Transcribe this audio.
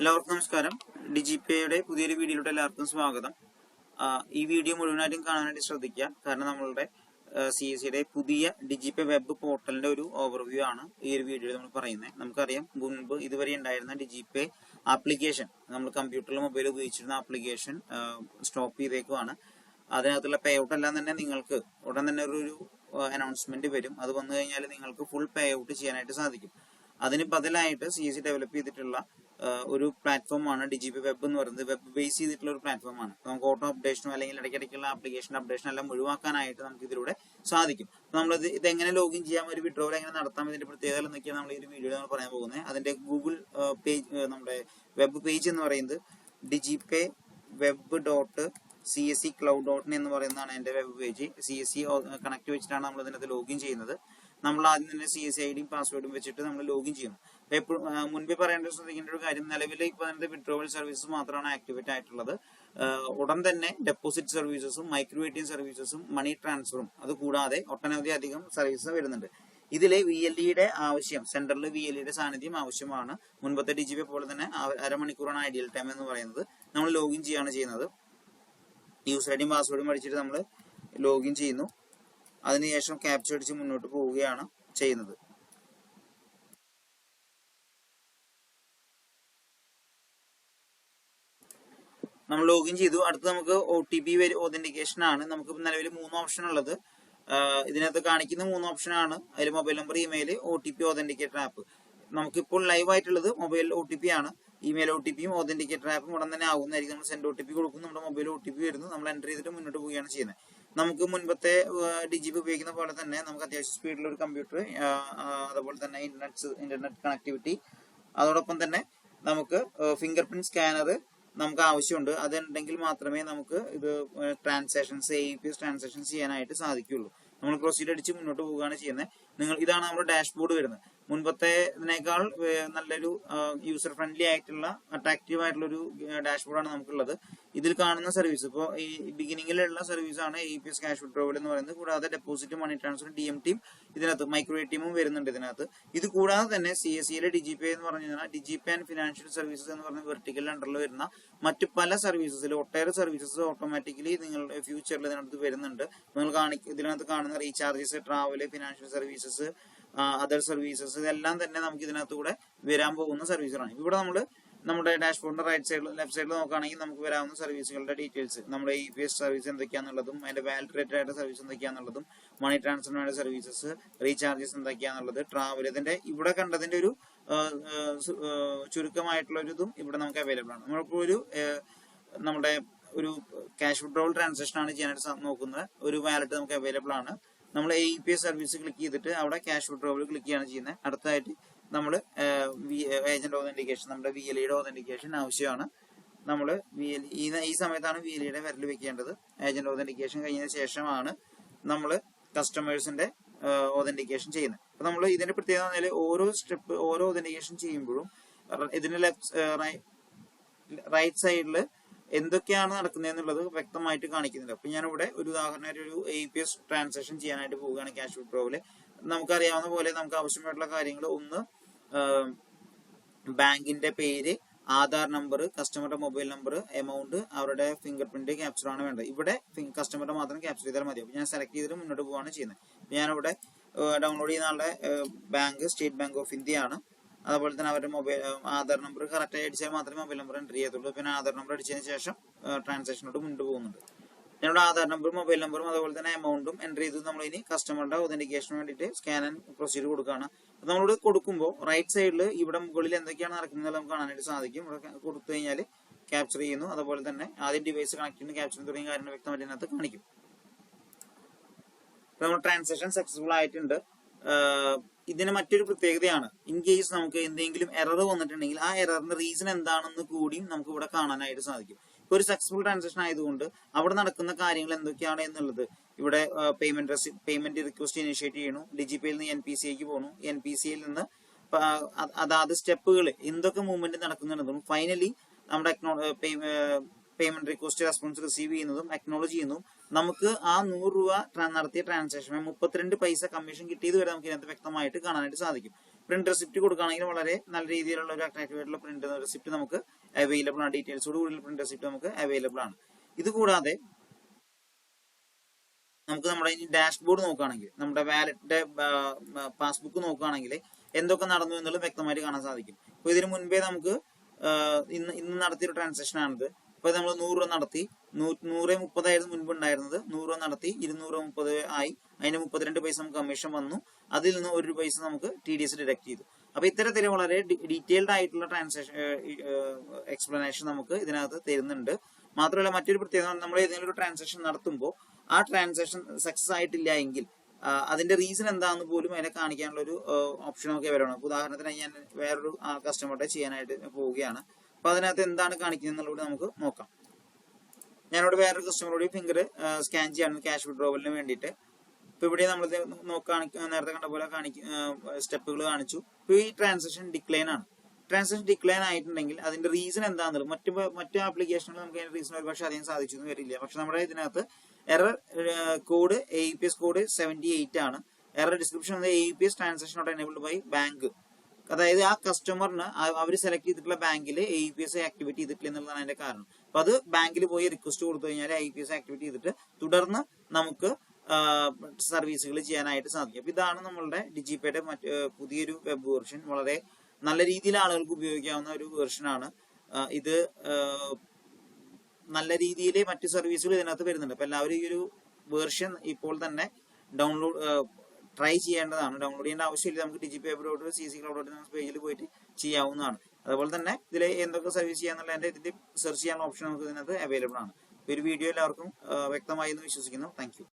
എല്ലാവർക്കും നമസ്കാരം. ഡിജിപേയുടെ പുതിയൊരു വീഡിയോയിലോട്ട് എല്ലാവർക്കും സ്വാഗതം. ഈ വീഡിയോ മുഴുവനായിട്ടും കാണാനായിട്ട് ശ്രദ്ധിക്കുക. കാരണം നമ്മളുടെ സി എസ് സിയുടെ പുതിയ ഡിജിപേ വെബ് പോർട്ടലിന്റെ ഒരു ഓവർവ്യൂ ആണ് ഈ ഒരു വീഡിയോയിൽ നമ്മൾ പറയുന്നത്. നമുക്കറിയാം മുൻപ് ഇതുവരെ ഉണ്ടായിരുന്ന ഡിജിപേ ആപ്ലിക്കേഷൻ നമ്മൾ കമ്പ്യൂട്ടറിൽ മൊബൈൽ ഉപയോഗിച്ചിരുന്ന ആപ്ലിക്കേഷൻ സ്റ്റോപ്പ് ചെയ്തേക്കുവാണ്. അതിനകത്തുള്ള പേ ഔട്ട് എല്ലാം തന്നെ നിങ്ങൾക്ക് ഉടൻ തന്നെ ഒരു അനൗൺസ്മെന്റ് വരും. അത് വന്നു കഴിഞ്ഞാൽ നിങ്ങൾക്ക് ഫുൾ പേ ഔട്ട് ചെയ്യാനായിട്ട് സാധിക്കും. അതിന് ബദലായിട്ട് സി എസ് സി ഡെവലപ്പ് ചെയ്തിട്ടുള്ള ഒരു പ്ലാറ്റ്ഫോമാണ് ഡിജിപി വെബ് എന്ന് പറയുന്നത്. വെബ് ബേസ് ചെയ്തിട്ടുള്ള ഒരു പ്ലാറ്റ്ഫോമാണ് നമുക്ക് ഓട്ടോ അപ്ഡേഷനോ അല്ലെങ്കിൽ ഇടയ്ക്കിടയ്ക്കുള്ള ആപ്ലിക്കേഷൻ അപ്ഡേഷൻ എല്ലാം ഒഴിവാക്കാനായിട്ട് നമുക്ക് ഇതിലൂടെ സാധിക്കും. നമ്മൾ ഇത് എങ്ങനെ ലോഗിൻ ചെയ്യാം ഒരു വിഡ്രോവൽ എങ്ങനെ നടത്താം ഇതിന്റെ പ്രത്യേകത എന്നൊക്കെയാണ് നമ്മൾ ഈ ഒരു വീഡിയോയിൽ നമ്മൾ പറയാൻ പോകുന്നത്. അതിന്റെ ഗൂഗിൾ പേജ് നമ്മുടെ വെബ് പേജ് എന്ന് പറയുന്നത് DigiPay web dot C S C cloud dot എന്ന് പറയുന്നതാണ് എന്റെ web page C S C connect വെച്ചിട്ടാണ് നമ്മൾ ഇതിനകത്ത് ലോഗിൻ ചെയ്യുന്നത്. നമ്മൾ ആദ്യം തന്നെ സി എസ് ഐ ഡിയും പാസ്വേഡും വെച്ചിട്ട് നമ്മൾ ലോഗിൻ ചെയ്യണം. എപ്പോഴും മുൻപേ പറയേണ്ട ശ്രദ്ധിക്കേണ്ട ഒരു കാര്യം നിലവിൽ ഇപ്പൊ അതിന്റെ വിഡ്രോവൽ സർവീസസ് മാത്രമാണ് ആക്ടിവേറ്റ് ആയിട്ടുള്ളത്. ഉടൻ തന്നെ ഡെപ്പോസിറ്റ് സർവീസസും മൈക്രോ എ ടി എം സർവീസസും മണി ട്രാൻസ്ഫറും അത് കൂടാതെ ഒട്ടനവധി അധികം സർവീസസ് വരുന്നുണ്ട്. ഇതിലെ വി എൽ ഇയുടെ ആവശ്യം സെൻട്രലിൽ വി എൽ ഇയുടെ സാന്നിധ്യം ആവശ്യമാണ്. മുൻപത്തെ ഡി ജി പി പോലെ തന്നെ അരമണിക്കൂറാണ് ഐഡിയൽ ടൈം എന്ന് പറയുന്നത്. നമ്മൾ ലോഗിൻ ചെയ്യാണ് ചെയ്യുന്നത്. യൂസർ ഐ ഡിയും പാസ്വേഡും അടിച്ചിട്ട് നമ്മൾ ലോഗിൻ ചെയ്യുന്നു. അതിനുശേഷം ക്യാപ്ചർ അടിച്ച് മുന്നോട്ട് പോവുകയാണ് ചെയ്യുന്നത്. നമ്മൾ ലോഗിൻ ചെയ്തു. അടുത്ത് നമുക്ക് ഒ ടി പി ഒതന്റിക്കേഷൻ ആണ്. നമുക്ക് നിലവിൽ മൂന്ന് ഓപ്ഷൻ ഉള്ളത്. ഇതിനകത്ത് കാണിക്കുന്ന മൂന്ന് ഓപ്ഷൻ ആണ്. അതിൽ mobile number email O T P authenticator app നമുക്കിപ്പോൾ ലൈവ് ആയിട്ടുള്ളത് മൊബൈൽ ഒ ടി പി ആണ്. ഇമെയിൽ ഒ ടി പിയും ഒതന്റിക്കേറ്റർ ആപ്പും ഉടൻ തന്നെ ആകുന്നതായിരിക്കും നമ്മൾ സെൻഡ് ഒ ടി പി കൊടുക്കും. നമ്മുടെ മൊബൈൽ ഒ ടി പി വരുന്നു. നമ്മൾ എന്റർ ചെയ്തിട്ട് മുന്നോട്ട് പോവുകയാണ് ചെയ്യുന്നത്. നമുക്ക് മുൻപത്തെ ഡി ജി പി ഉപയോഗിക്കുന്ന പോലെ തന്നെ നമുക്ക് അത്യാവശ്യം സ്പീഡിലുള്ള ഒരു കമ്പ്യൂട്ടർ അതുപോലെ തന്നെ ഇന്റർനെറ്റ് ഇന്റർനെറ്റ് കണക്ടിവിറ്റി അതോടൊപ്പം തന്നെ നമുക്ക് ഫിംഗർ പ്രിന്റ് സ്കാനർ നമുക്ക് ആവശ്യമുണ്ട്. അതുണ്ടെങ്കിൽ മാത്രമേ നമുക്ക് ഇത് transactions A P S transactions ചെയ്യാനായിട്ട് സാധിക്കുള്ളൂ നമ്മൾ പ്രൊസീഡ് അടിച്ച് മുന്നോട്ട് പോവുകയാണ് ചെയ്യുന്നത്. നിങ്ങൾ ഇതാണ് നമ്മുടെ ഡാഷ്ബോർഡ് വരുന്നത്. മുൻപത്തെ ഇതിനേക്കാൾ നല്ലൊരു യൂസർ ഫ്രണ്ട്ലി ആയിട്ടുള്ള അട്രാക്റ്റീവ് ആയിട്ടുള്ള ഒരു ഡാഷ്ബോർഡാണ് നമുക്കുള്ളത്. ഇതിൽ കാണുന്ന സർവീസ് ഇപ്പോൾ ഈ ബിഗിനിങ്ങിലുള്ള സർവീസ് ആണ് A P S cash withdrawal എന്ന് പറയുന്നത്. കൂടാതെ deposit money transfer D M T ഇതിനകത്ത് മൈക്രോ എ ടിഎമ്മും വരുന്നുണ്ട് ഇതിനകത്ത്. ഇത് കൂടാതെ തന്നെ സി എസ് സിയിലെ ഡി ജി പേ എന്ന് പറഞ്ഞു കഴിഞ്ഞാൽ D G pay and financial services എന്ന് പറഞ്ഞ വെർട്ടിക്കൽ അണ്ടറിൽ വരുന്ന മറ്റു പല സർവീസസിൽ ഒട്ടേറെ സർവീസസ് ഓട്ടോമാറ്റിക്കലി നിങ്ങൾ ഫ്യൂച്ചറിൽ ഇതിനകത്ത് വരുന്നുണ്ട്. നിങ്ങൾ കാണി ഇതിനകത്ത് കാണുന്ന recharges travel financial services other services ഇതെല്ലാം തന്നെ നമുക്ക് ഇതിനകത്തൂടെ വരാൻ പോകുന്ന സർവീസുകളാണ് ഇവിടെ നമ്മൾ നമ്മുടെ ഡാഷ്ബോർഡിന്റെ റൈറ്റ് സൈഡിൽ ലെഫ്റ്റ് സൈഡിൽ നോക്കുകയാണെങ്കിൽ നമുക്ക് വരാവുന്ന സർവീസുകളുടെ ഡീറ്റെയിൽസ് നമ്മുടെ ഇ പി എസ് സർവീസ് എന്തൊക്കെയാണെന്നുള്ളതും അതിന്റെ വാലിഡേറ്റഡ് ആയിട്ട് സർവീസ് എന്തൊക്കെയാണെന്നുള്ളതും മണി ട്രാൻസ്ഫറിന് വേണ്ട സർവീസസ് റീചാർജസ് എന്തൊക്കെയാണെന്നുള്ളത് ട്രാവൽ ഇതിന്റെ ഇവിടെ കണ്ടതിന്റെ ഒരു ചുരുക്കമായിട്ടുള്ള ഒരു ഇതും ഇവിടെ നമുക്ക് അവൈലബിൾ ആണ്. നമ്മളിപ്പോൾ ഒരു നമ്മുടെ ഒരു ക്യാഷ് വിഡ്രോവൽ ട്രാൻസാക്ഷൻ ആണ് ചെയ്യാനായിട്ട് നോക്കുന്നത്. ഒരു വാലറ്റ് നമുക്ക് അവൈലബിൾ ആണ്. നമ്മൾ A P S service click ചെയ്തിട്ട് അവിടെ ക്യാഷ് വിഡ്രോവൽ ക്ലിക്ക് ചെയ്യാണ് ചെയ്യുന്നത്. അടുത്തായിട്ട് നമ്മൾ ഏജന്റ് ഓതന്റിക്കേഷൻ നമ്മുടെ വി എൽ ഇയുടെ ഓതന്റിക്കേഷൻ ആവശ്യമാണ്. നമ്മൾ വി എൽ ഈ ഈ സമയത്താണ് വി എൽ ഇയുടെ വിരൽ വെക്കേണ്ടത്. ഏജന്റ് ഓതന്റിക്കേഷൻ കഴിഞ്ഞ ശേഷമാണ് നമ്മൾ കസ്റ്റമേഴ്സിന്റെ ഓതന്റിക്കേഷൻ ചെയ്യുന്നത്. അപ്പൊ നമ്മൾ ഇതിന്റെ പ്രത്യേകത പറഞ്ഞാൽ ഓരോ സ്റ്റെപ്പ് ഓരോ ഓതന്റിക്കേഷൻ ചെയ്യുമ്പോഴും ഇതിന്റെ ലെഫ്റ്റ് റൈറ്റ് സൈഡിൽ എന്തൊക്കെയാണ് നടക്കുന്നത് എന്നുള്ളത് വ്യക്തമായിട്ട് കാണിക്കുന്നുണ്ട്. അപ്പൊ ഞാനിവിടെ ഒരു ഉദാഹരണമായിട്ട് ഒരു എ പി എസ് ട്രാൻസാക്ഷൻ ചെയ്യാനായിട്ട് പോവുകയാണ് ക്യാഷ് വിഡ്രോവിൽ നമുക്കറിയാവുന്ന പോലെ നമുക്ക് ആവശ്യമായിട്ടുള്ള കാര്യങ്ങൾ ഒന്ന് ബാങ്കിന്റെ പേര് ആധാർ നമ്പർ കസ്റ്റമറുടെ മൊബൈൽ നമ്പർ എമൗണ്ട് അവരുടെ ഫിംഗർ പ്രിന്റ് ക്യാപ്ചർ ആണ് വേണ്ടത്. ഇവിടെ കസ്റ്റമറുടെ മാത്രം ക്യാപ്ചർ ചെയ്താൽ മതി. അപ്പൊ ഞാൻ സെലക്ട് ചെയ്തിട്ട് മുന്നോട്ട് പോവാണ് ചെയ്യുന്നത്. ഞാനിവിടെ ഡൗൺലോഡ് ചെയ്യുന്ന ആളുടെ bank State Bank of India ആണ്. അതുപോലെ തന്നെ അവരുടെ മൊബൈൽ ആധാർ നമ്പർ കറക്റ്റ് അടിച്ചാൽ മാത്രമേ മൊബൈൽ നമ്പർ എന്റർ ചെയ്യത്തുള്ളൂ. പിന്നെ ആധാർ നമ്പർ അടിച്ചതിന് ശേഷം ട്രാൻസാക്ഷനോട് മുന്നോട്ട് പോകുന്നുണ്ട്. ഞങ്ങളുടെ ആധാർ നമ്പറും മൊബൈൽ നമ്പറും അതുപോലെ തന്നെ എമൗണ്ടും എന്റർ ചെയ്ത് നമ്മൾ ഇനി കസ്റ്റമറുടെ ഒതന്റിക്കേഷന് വേണ്ടിയിട്ട് സ്കാൻ ആൻഡ് പ്രൊസീഡ് കൊടുക്കുകയാണ്. അപ്പോൾ നമ്മളോട് കൊടുക്കുമ്പോൾ റൈറ്റ് സൈഡിൽ ഇവിടെ മുകളിൽ എന്തൊക്കെയാണ് നടക്കുന്നത് നമുക്ക് കാണാനായിട്ട് സാധിക്കും. ഇവിടെ കൊടുത്തു കഴിഞ്ഞാൽ ക്യാപ്ചർ ചെയ്യുന്നു. അതുപോലെ തന്നെ ആദ്യം ഡിവൈസ് കണക്ട് ചെയ്യുന്നു. ക്യാപ്ചർ തുടങ്ങിയ കാര്യങ്ങൾ വ്യക്തമായിട്ട് ഇതിനകത്ത് കാണിക്കും. നമ്മൾ ട്രാൻസാക്ഷൻ സക്സസ്ഫുൾ ആയിട്ടുണ്ട്. ഇതിന് മറ്റൊരു പ്രത്യേകതയാണ്. ഇൻ കേസ് നമുക്ക് എന്തെങ്കിലും എറർ വന്നിട്ടുണ്ടെങ്കിൽ ആ എററിന്റെ റീസൺ എന്താണെന്ന് കൂടിയും നമുക്ക് ഇവിടെ കാണാനായിട്ട് സാധിക്കും. ഇപ്പൊ ഒരു സക്സസ്ഫുൾ ട്രാൻസാക്ഷൻ ആയതുകൊണ്ട് അവിടെ നടക്കുന്ന കാര്യങ്ങൾ എന്തൊക്കെയാണ് എന്നുള്ളത്. ഇവിടെ പേയ്മെന്റ് പേയ്മെന്റ് റിക്വസ്റ്റ് ഇനിഷ്യേറ്റ് ചെയ്യണു ഡിജിപിയിൽ നിന്ന് എൻ പി സിയിലേക്ക് പോകണു എൻ പി സിയിൽ നിന്ന് അതാത് സ്റ്റെപ്പുകൾ എന്തൊക്കെ മൂവ്മെന്റ് നടക്കുന്നുണ്ടെന്നും ഫൈനലി നമ്മുടെ പേയ്മെന്റ് റിക്വസ്റ്റ് റെസ്പോൺസ് റിസീവ് ചെയ്യുന്നതും അക്നോളജ് ചെയ്യുന്നതും നമുക്ക് ആ നൂറ് രൂപ നടത്തിയ ട്രാൻസാക്ഷന് മുപ്പത്തിരണ്ട് പൈസ കമ്മീഷൻ കിട്ടിയത് വരെ നമുക്ക് ഇതിനകത്ത് വ്യക്തമായിട്ട് കാണാനായിട്ട് സാധിക്കും. പ്രിന്റ് റെസിപ്റ്റ് കൊടുക്കുകയാണെങ്കിൽ വളരെ നല്ല രീതിയിലുള്ള ഒരു അട്രാക്റ്റീവ് ആയിട്ടുള്ള പ്രിന്റ് റെസിപ്റ്റ് നമുക്ക് അവൈലബിൾ ആണ്. ഡീറ്റെയിൽസോട് കൂടുതൽ പ്രിന്റ് റെസിപ്റ്റ് നമുക്ക് അവൈലബിൾ ആണ്. ഇത് കൂടാതെ നമുക്ക് നമ്മുടെ ഇനി ഡാഷ്ബോർഡ് നോക്കുകയാണെങ്കിൽ നമ്മുടെ വാലറ്റിന്റെ പാസ്ബുക്ക് നോക്കുകയാണെങ്കിൽ എന്തൊക്കെ നടന്നു എന്നുള്ളത് വ്യക്തമായിട്ട് കാണാൻ സാധിക്കും. അപ്പൊ ഇതിനു മുൻപേ നമുക്ക് ഇന്ന് ഇന്ന് നടത്തിയൊരു ട്രാൻസാക്ഷൻ ആണിത്. ഇപ്പൊ നമ്മൾ നൂറ് രൂപ നടത്തി. നൂറ് മുപ്പതായിരുന്നു മുൻപ് ഉണ്ടായിരുന്നത്. നൂറ് രൂപ നടത്തി. ഇരുന്നൂറ് മുപ്പത് ആയി. അതിന് മുപ്പത്തിരണ്ട് പൈസ നമുക്ക് കമ്മീഷൻ വന്നു. അതിൽ നിന്ന് ഒരു പൈസ നമുക്ക് ടി ഡി എസ് ഡിഡക്ട് ചെയ്തു. അപ്പൊ ഇത്തരത്തിൽ വളരെ ഡീറ്റെയിൽഡ് ആയിട്ടുള്ള ട്രാൻസാക്ഷൻ എക്സ്പ്ലനേഷൻ നമുക്ക് ഇതിനകത്ത് തരുന്നുണ്ട്. മാത്രമല്ല മറ്റൊരു പ്രത്യേകത നമ്മൾ ഏതെങ്കിലും ഒരു ട്രാൻസാക്ഷൻ നടത്തുമ്പോൾ ആ ട്രാൻസാക്ഷൻ സക്സസ് ആയിട്ടില്ല എങ്കിൽ അതിന്റെ റീസൺ എന്താന്ന് പോലും അതിനെ കാണിക്കാനുള്ള ഒരു ഓപ്ഷൻ നമുക്ക് വരണം. ഉദാഹരണത്തിന് ഞാൻ വേറൊരു കസ്റ്റമറുടെ ചെയ്യാനായിട്ട് പോവുകയാണ്. അപ്പൊ അതിനകത്ത് എന്താണ് കാണിക്കുന്നത് എന്നുള്ളത് നമുക്ക് നോക്കാം. ഞാനിവിടെ വേറൊരു കസ്റ്റമറോട് ഫിംഗർ സ്കാൻ ചെയ്യാണ് ക്യാഷ് വിഡ്രോവലിന് വേണ്ടിയിട്ട്. ഇപ്പൊ ഇവിടെ നമ്മൾ നോക്കാണി നേരത്തെ കണ്ട പോലെ കാണിക്കും സ്റ്റെപ്പുകൾ കാണിച്ചു. ഇപ്പൊ ഈ ട്രാൻസാക്ഷൻ ഡിക്ലൈൻ ആണ്. ട്രാൻസാക്ഷൻ ഡിക്ലൈൻ ആയിട്ടുണ്ടെങ്കിൽ അതിന്റെ റീസൺ എന്താണെന്നുള്ളത് മറ്റു മറ്റു ആപ്ലിക്കേഷനുകൾ നമുക്ക് അതിന്റെ റീസൺ ഒരുപക്ഷെ അധികം സാധിച്ചു എന്ന് വരില്ല. പക്ഷെ നമ്മുടെ ഇതിനകത്ത് error code A P S code seventy eight ആണ്. Error description A P S transaction not enabled by bank അതായത് ആ കസ്റ്റമറിന് അവർ സെലക്ട് ചെയ്തിട്ടുള്ള ബാങ്കിൽ എ പി എസ് ആക്ടിവേറ്റ് ചെയ്തിട്ടില്ല എന്നുള്ളതാണ് അതിന്റെ കാരണം. അപ്പൊ അത് ബാങ്കിൽ പോയി റിക്വസ്റ്റ് കൊടുത്തു കഴിഞ്ഞാൽ ഐ പി എസ് ആക്ടിവേറ്റ് ചെയ്തിട്ട് തുടർന്ന് നമുക്ക് സർവീസുകൾ ചെയ്യാനായിട്ട് സാധിക്കും. അപ്പൊ ഇതാണ് നമ്മളുടെ ഡിജിപേയുടെ മറ്റ് പുതിയൊരു വെബ് വേർഷൻ വളരെ നല്ല രീതിയിൽ ആളുകൾക്ക് ഉപയോഗിക്കാവുന്ന ഒരു വേർഷനാണ് ഇത് നല്ല രീതിയിൽ മറ്റു സർവീസുകൾ ഇതിനകത്ത് വരുന്നുണ്ട്. അപ്പൊ എല്ലാവരും ഈ ഒരു വേർഷൻ ഇപ്പോൾ തന്നെ ഡൗൺലോഡ് ട്രൈ ചെയ്യേണ്ടതാണ്. ഡൗൺലോഡ് ചെയ്യേണ്ട ആവശ്യമില്ല. നമുക്ക് ഡിജി പേപ്പറോട് സി സി ക്ലൗഡോട് പേജിൽ പോയിട്ട് ചെയ്യാവുന്നതാണ്. അതുപോലെ തന്നെ ഇതിൽ എന്തൊക്കെ സർവീസ് ചെയ്യാന്നുള്ളതിന്റെ ഇതിൽ സെർച്ച് ചെയ്യാനുള്ള ഓപ്ഷൻ നമുക്ക് ഇതിനകത്ത് അവൈലബിൾ ആണ്. ഒരു വീഡിയോ എല്ലാവർക്കും വ്യക്തമായി എന്ന് വിശ്വസിക്കുന്നു. താങ്ക്